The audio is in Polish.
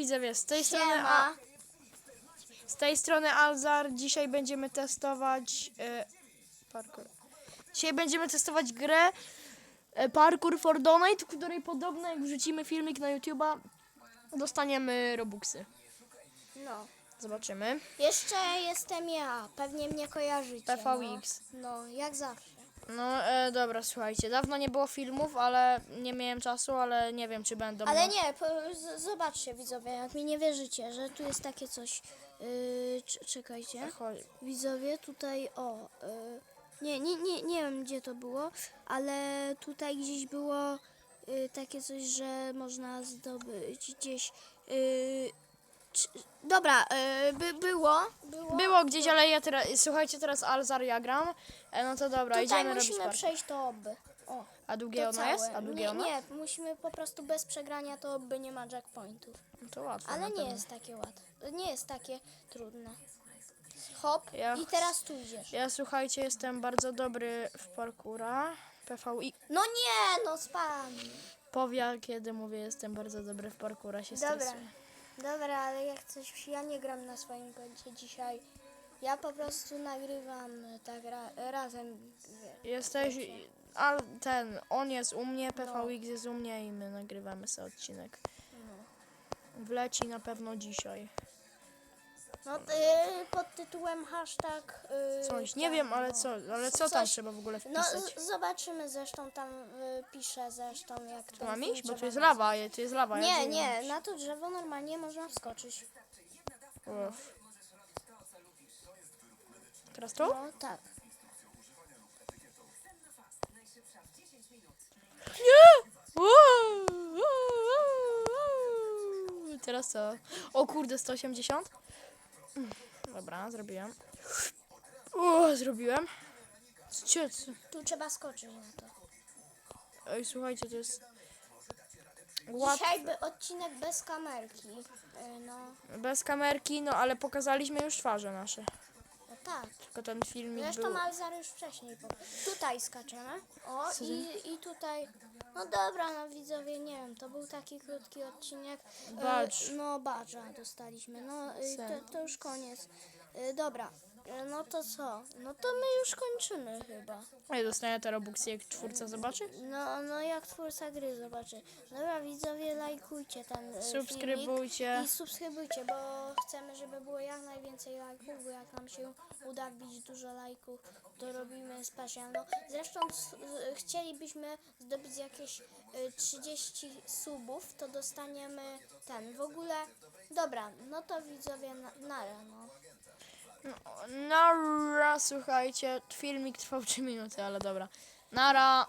widzowie, z tej strony A, Siema. z tej strony Alzar. Dzisiaj będziemy testować e, parkour. Dzisiaj będziemy testować grę e, Parkour for Donate, w której podobno jak wrzucimy filmik na YouTube'a, dostaniemy Robuxy. No. Zobaczymy. Jeszcze jestem ja. Pewnie mnie kojarzycie. PVX. No, no jak zawsze. No e, dobra, słuchajcie, dawno nie było filmów, ale nie miałem czasu, ale nie wiem czy będą. Ale nie, po, z, zobaczcie widzowie, jak mi nie wierzycie, że tu jest takie coś. Yy, czekajcie. Chodź. Widzowie, tutaj o. Yy, nie, nie, nie, nie wiem gdzie to było, ale tutaj gdzieś było yy, takie coś, że można zdobyć gdzieś. Yy, dobra, yy, by, było, było. Było gdzieś, ale ja teraz, słuchajcie, teraz Alzar ja gram. E, no to dobra, Tutaj idziemy robić musimy parkour. przejść to oby. O, A długie to ono całe. jest? A długie nie, ono? nie, musimy po prostu bez przegrania to oby nie ma jackpointów. No to łatwo. Ale nie pewno. jest takie łatwe. Nie jest takie trudne. Hop Ja i teraz tu idziesz. Ja słuchajcie, jestem bardzo dobry w parkura. PVI No nie, no spam. powie, kiedy mówię, jestem bardzo dobry w parkura, się Dobra. stresuję. Dobra, ale jak coś, ja nie gram na swoim koncie dzisiaj. Ja po prostu nagrywam tak ra, razem. Jesteś, a ten, on jest u No. mnie, PVX jest u mnie i my nagrywamy sobie odcinek. No. Wleci na pewno dzisiaj. No y, pod tytułem hashtag. Y, Coś, nie tam, wiem, ale no. co, ale co tam Coś- trzeba w ogóle No wpisać? z- zobaczymy zresztą tam y, piszę zresztą jak Tu ten mam iść? Bo tu jest lawa, je- tu jest lawa. ja Nie, nie, mam na to drzewo normalnie można wskoczyć. Uff. Teraz tu? No tak. Teraz co? O kurde, 180? Dobra, zrobiłem. O, zrobiłem. Cie, co? Tu trzeba skoczyć na to. Ej, słuchajcie, to jest... Łat... Dzisiaj by odcinek bez kamerki. Y, No, Bez kamerki, no ale pokazaliśmy już twarze nasze. Tak. Tylko ten filmik Zresztą był... Alzar już wcześniej. Po... Tutaj skaczemy. O, i, i tutaj. No dobra, no widzowie, nie wiem, to był taki krótki odcinek. E, Badge. No, badża dostaliśmy. No, y, to, to już koniec. Y, Dobra, no to co? No to my już kończymy chyba. Ej, dostaję te robuxy, jak czwórca zobaczy? No, no jak twórca gry zobaczy. Dobra, widzowie, lajkujcie ten e, filmik. Subskrybujcie. I subskrybujcie, bo chcemy, żeby było jak najwięcej lajków, bo jak nam się uda wbić dużo lajków, to robimy specjalno. Zresztą s- z- chcielibyśmy zdobyć jakieś y, 30 subów, to dostaniemy ten. W ogóle, dobra, no to widzowie, na, nara, no. Nara, słuchajcie, filmik trwał 3 minuty, ale dobra. Nara.